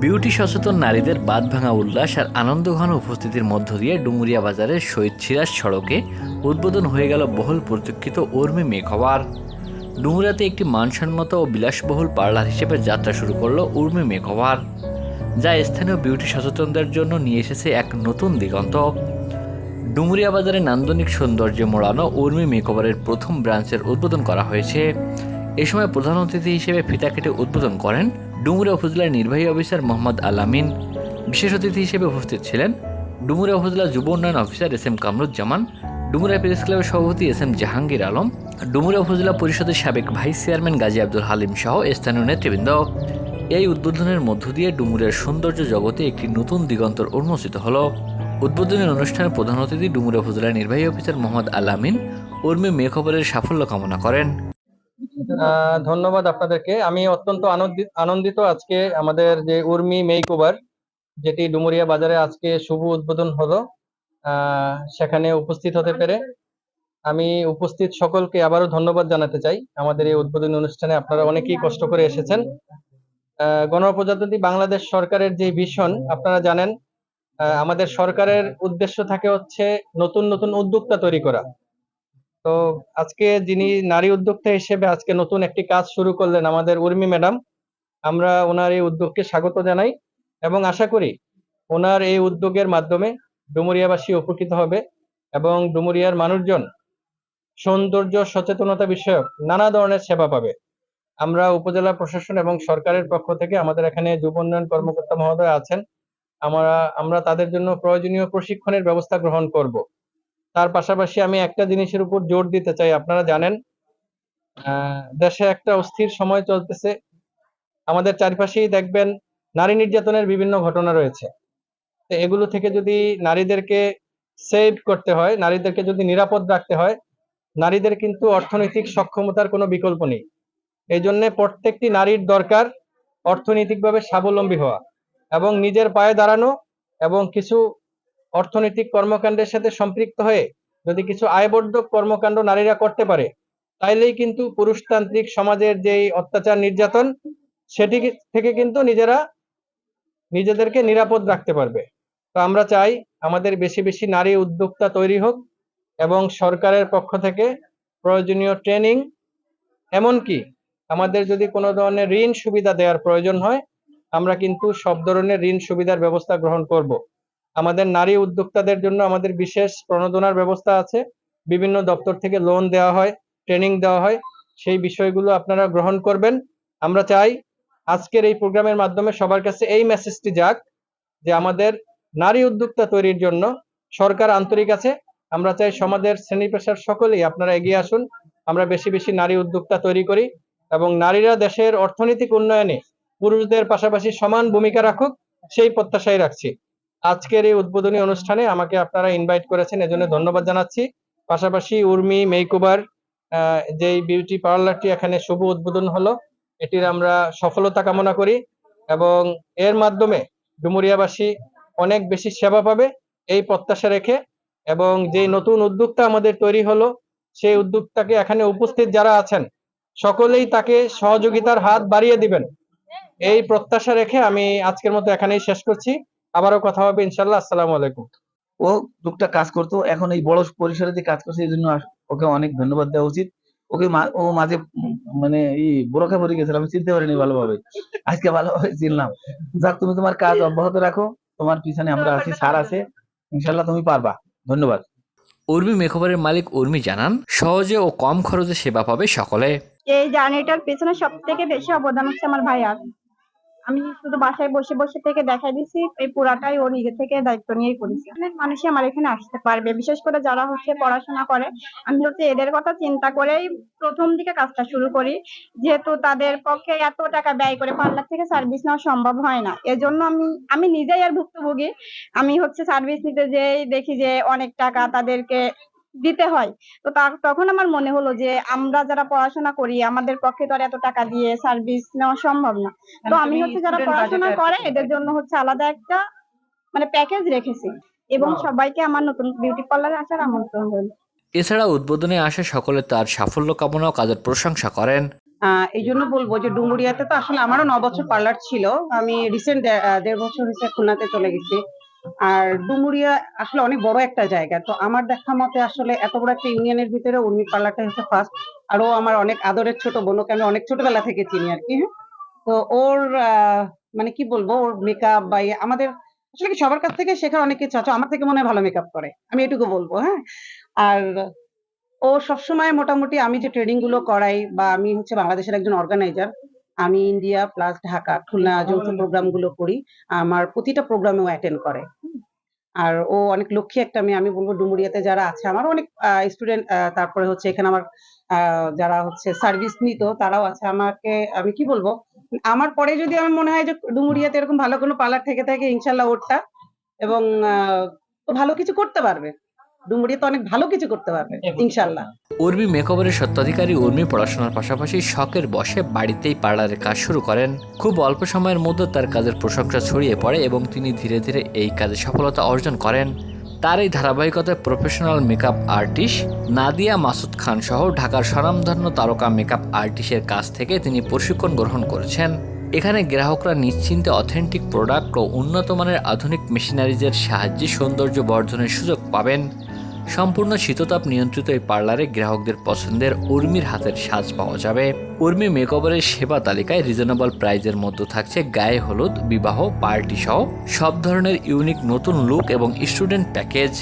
Beauty সচেতন নারীদের বাদ ভাঙা উল্লাস আর আনন্দঘন উপস্থিতির মধ্য দিয়ে ডুমুরিয়া বাজারের শহীদ সিরাজ সড়কে উদ্বোধন হয়ে গেল বহুল প্রতীক্ষিত উর্মি মেকওভার ডুমুরিয়াতে একটি মানসম্মত ও বিলাসবহুল পার্লার হিসেবে যাত্রা শুরু করল উর্মি মেকওভার যা স্থানীয় বিউটি সচেতনদের জন্য নিয়ে এসেছে এক নতুন দিগন্ত। ডুমুরিয়া বাজারে নান্দনিক সৌন্দর্যে মোড়ানো উর্মি মেকওভারের প্রথম ব্রাঞ্চের উদ্বোধন করা হয়েছে। এ সময় প্রধান অতিথি হিসেবে ফিতা কেটে উদ্বোধন করেন ডুমুরা উপজেলার নির্বাহী অফিসার মোহাম্মদ আলামিন বিশেষ অতিথি হিসেবে উপস্থিত ছিলেন ডুমুরা উপজেলা যুব উন্নয়ন officer S M Kamruzzaman, Dumuria press ক্লাবের সভাপতি এস এম জাহাঙ্গীর আলম, ডুমুরা উপজেলা পরিষদের সাবেক ভাইস চেয়ারম্যান গাজী আব্দুল হালিম সহ স্থানীয় নেতৃবৃন্দ। এই উদ্বোধনের মধ্য দিয়ে ডুমুরের সৌন্দর্য জগতে একটি নতুন দিগন্তর উন্মোচিত হল। উদ্বোধনের অনুষ্ঠানে প্রধান অতিথি ডুমুরা উপজেলার নির্বাহী অফিসার মোহাম্মদ আলামিন উর্মি মেখবরের সাফল্য কামনা করেন। ধন্যবাদ আপনাদেরকে। আমি অত্যন্ত আনন্দিত আজকে আমাদের যে উর্মি মেকওভার যেটি ডুমুরিয়া বাজারে আজকে শুভ উদ্বোধন হলো সেখানে উপস্থিত হতে পেরে। আমি উপস্থিত সকলকে আবারও ধন্যবাদ জানাতে চাই। আমাদের এই উদ্বোধনী অনুষ্ঠানে আপনারা অনেকেই কষ্ট করে এসেছেন। গণপ্রজাতন্ত্রী বাংলাদেশ সরকারের যে ভিশন, আপনারা জানেন আমাদের সরকারের উদ্দেশ্য থাকে হচ্ছে নতুন নতুন উদ্যোক্তা তৈরি করা। তো আজকে যিনি নারী উদ্যোক্তা হিসেবে আজকে নতুন একটি কাজ শুরু করলেন আমাদের উর্মি ম্যাডাম, আমরা ওনার এই উদ্যোগকে স্বাগত জানাই এবং আশা করি ওনার এই উদ্যোগের মাধ্যমে ডুমুরিয়াবাসী উপকৃত হবে এবং ডুমুরিয়ার মানুষজন সৌন্দর্য সচেতনতা বিষয়ক নানা ধরনের সেবা পাবে। আমরা উপজেলা প্রশাসন এবং সরকারের পক্ষ থেকে আমাদের এখানে যুব উন্নয়ন কর্মকর্তা মহোদয় আছেন। আমরা আমরা তাদের জন্য প্রয়োজনীয় প্রশিক্ষণের ব্যবস্থা গ্রহণ করব। তার পাশাপাশি আমি একটা জিনিসের উপর জোর দিতে চাই, আপনারা জানেন। দেশে একটা অস্থির সময় চলতেছে। আমাদের চারপাশেই দেখবেন নারী নির্যাতনের বিভিন্ন ঘটনা রয়েছে। তো এগুলো থেকে যদি নারীদেরকে সেভ করতে হয়, নারীদেরকে যদি নিরাপদ রাখতে হয়, নারীদের কিন্তু অর্থনৈতিক সক্ষমতার কোনো বিকল্প নেই। এই জন্যে প্রত্যেকটি নারীর দরকার অর্থনৈতিকভাবে স্বাবলম্বী হওয়া এবং নিজের পায়ে দাঁড়ানো এবং কিছু অর্থনৈতিক কর্মকাণ্ডের সাথে সম্পৃক্ত হয়ে যদি কিছু আয়বর্ধক কর্মকাণ্ড নারীরা করতে পারে, তাইলেই কিন্তু পুরুষতান্ত্রিক সমাজের যেই অত্যাচার নির্যাতন, সেটি থেকে কিন্তু নিজেরা নিজেদেরকে নিরাপদ রাখতে পারবে। তো আমরা চাই আমাদের বেশি বেশি নারী উদ্যোক্তা তৈরি হোক এবং সরকারের পক্ষ থেকে প্রয়োজনীয় ট্রেনিং, এমনকি আমাদের যদি কোনো ধরনের ঋণ সুবিধা দেওয়ার প্রয়োজন হয়, আমরা কিন্তু সব ধরনের ঋণ সুবিধার ব্যবস্থা গ্রহণ করব। আমাদের নারী উদ্যোক্তাদের জন্য আমাদের বিশেষ প্রণোদনার ব্যবস্থা আছে। বিভিন্ন দপ্তর থেকে লোন দেওয়া হয় ট্রেনিং দেওয়া হয়। সেই বিষয়গুলো আপনারা গ্রহণ করবেন। আমরা চাই আজকের এই প্রোগ্রামের মাধ্যমে সবার কাছে এই মেসেজটি যাক যে আমাদের নারী উদ্যোক্তা তৈরির জন্য সরকার আন্তরিক আছে। আমরা চাই সমাজের শ্রেণি পেশার সকলেই আপনারা এগিয়ে আসুন। আমরা বেশি বেশি নারী উদ্যোক্তা তৈরি করি এবং নারীরা দেশের অর্থনৈতিক উন্নয়নে পুরুষদের পাশাপাশি সমান ভূমিকা রাখুক, সেই প্রত্যাশাই রাখছি। আজকের এই উদ্বোধনী অনুষ্ঠানে আমাকে আপনারা ইনভাইট করেছেন, এজন্য ধন্যবাদ জানাচ্ছি। পাশাপাশি উর্মি মেকওভার যেই বিউটি পার্লারটি এখানে শুভ উদ্বোধন হলো, এটির আমরা সফলতা কামনা করি এবং এর মাধ্যমে ডুমুরিয়াবাসী অনেক বেশি সেবা পাবে এই প্রত্যাশা রেখে এবং যে নতুন উদ্যোক্তা আমাদের তৈরি হলো, সেই উদ্যোক্তাকে এখানে উপস্থিত যারা আছেন, সকলেই তাকে সহযোগিতার হাত বাড়িয়ে দিবেন। এই প্রত্যাশা রেখে আমি আজকের মতো এখানেই শেষ করছি। আবারও কথা হবে ইনশাল্লাহ আসসালামু আলাইকুম। ও টুকটাক কাজ করতো এখন এই বড় পরিসরে যে কাজ করছে এই জন্য ওকে অনেক ধন্যবাদ দেওয়া উচিত। ওকে ও মাঝে মানে এই বোরখা পরে গেছিল আমি চিনতে পারিনি ভালোভাবে। আজকে ভালোভাবে চিনলাম। যাক তুমি তোমার কাজ অব্যাহত রাখো তোমার পিছনে আমরা আছি স্যার আছে ইনশাল্লাহ তুমি পারবা। ধন্যবাদ। উর্মি মেকওভারের মালিক উর্মি জানান সহজে ও কম খরচে সেবা পাবে সকলে। এই জার্নিটার পেছনে সব থেকে বেশি অবদান হচ্ছে আমার ভাইয়ার। আমি শুধু বাসায় বসে বসে থেকে দেখাই দিছি, এই পুরাটাই ও নিজে থেকে দায়িত্ব নিয়েই করেছে অনেক মানুষই আমার এখানে আসতে পারবে, বিশেষ করে যারা হচ্ছে পড়াশোনা করে। আমি হচ্ছে এদের কথা চিন্তা করেই প্রথম দিকে কাজটা শুরু করি, যেহেতু তাদের পক্ষে এত টাকা ব্যয় করে পার্লার থেকে সার্ভিস নেওয়া সম্ভব হয় না। এজন্য আমি আমি নিজেই আর ভুক্তভোগী। আমি হচ্ছে সার্ভিস নিতে যেই দেখি যে অনেক টাকা তাদেরকে দিতে হয়। তো তখন আমার মনে হলো যে আমরা যারা পড়াশোনা করি আমাদের পক্ষে তো আর এত টাকা দিয়ে সার্ভিস নেওয়া সম্ভব না। তো আমি হচ্ছে যারা পড়াশোনা করে এদের জন্য হচ্ছে আলাদা একটা মানে প্যাকেজ রেখেছি। এবং সবাইকে আমার নতুন বিউটি পার্লারে আসার আমন্ত্রণ রইল। এছাড়া উদ্বোধনে আসা সকলে তার সাফল্য কামনা ও কাজের প্রশংসা করেন। আহ, এই জন্য বলব যে ডুমুরিয়াতে তো আসলে আমারও ন বছর পার্লার ছিল। আমি রিসেন্ট দেড় বছর হয়েছে খুলনাতে চলে গেছি। আর ডুমুরিয়া আসলে অনেক বড় একটা জায়গা তো আমার দেখা মতে আসলে এত বড় একটা ইউনিয়নের ভিতরে উর্মি পার্লারটা হচ্ছে ফার্স্ট আর ও আমার অনেক আদরের ছোট বোনকে আমি অনেক ছোটবেলা থেকে চিনি আর কি হ্যাঁ। তো ওর মানে কি বলব, ওর মেকআপ বা ইয়ে আমাদের আসলে কি সবার কাছ থেকে শেখার অনেক কিছু আছে, আমার থেকে মনে হয় ভালো মেকআপ করে, আমি এটুকু বলব হ্যাঁ আর ও সবসময় মোটামুটি আমি যে ট্রেনিংগুলো করাই বা আমি হচ্ছে বাংলাদেশের একজন অর্গানাইজার আমি ইন্ডিয়া প্লাস ঢাকা খুলনা যৌথ প্রোগ্রামগুলো করি। আমার প্রতিটা প্রোগ্রামে ও অ্যাটেন্ড করে। আর ও অনেক লক্ষ্মী একটা মেয়ে আমি বলব ডুমুরিয়াতে যারা আছে আমার অনেক স্টুডেন্ট তারপরে হচ্ছে এখানে আমার আহ, যারা হচ্ছে সার্ভিস নিত তারাও আছে। আমাকে আমি কি বলব আমার পরে যদি আমার মনে হয় যে ডুমুরিয়াতে এরকম ভালো কোনো পার্লার থেকে থাকে ইনশাল্লাহ ওরটা। এবং আহ, ভালো কিছু করতে পারবে। ডুমুরিয়াতে অনেক ভালো কিছু করতে পারবে ইনশাল্লাহ উর্মি মেকওভারের সত্ত্বাধিকারী উর্মি পড়াশোনার পাশাপাশি শখের বসে বাড়িতেই পার্লারের কাজ শুরু করেন। খুব অল্প সময়ের মধ্যে তার কাজের প্রশংসা ছড়িয়ে পড়ে এবং তিনি ধীরে ধীরে এই কাজে সফলতা অর্জন করেন। তার এই ধারাবাহিকতায় professional makeup artist Nadia Masud Khan সহ ঢাকার স্বনামধন্য তারকা মেকআপ আর্টিস্টের কাছ থেকে তিনি প্রশিক্ষণ গ্রহণ করেছেন। এখানে গ্রাহকরা নিশ্চিন্তে অথেন্টিক প্রোডাক্ট ও উন্নত মানের আধুনিক মেশিনারিজের সাহায্যে সৌন্দর্য বর্ধনের সুযোগ পাবেন। সম্পূর্ণ শীততাপ নিয়ন্ত্রিত এই পার্লারে গ্রাহকদের পছন্দের উর্মির হাতের সাজ পাওয়া যাবে। উর্মি মেকওভারের সেবা তালিকায় রিজনেবল প্রাইজের মধ্যে থাকছে গায়ে হলুদ, বিবাহ, পার্টি সহ সব ধরনের ইউনিক নতুন লুক এবং স্টুডেন্ট প্যাকেজ।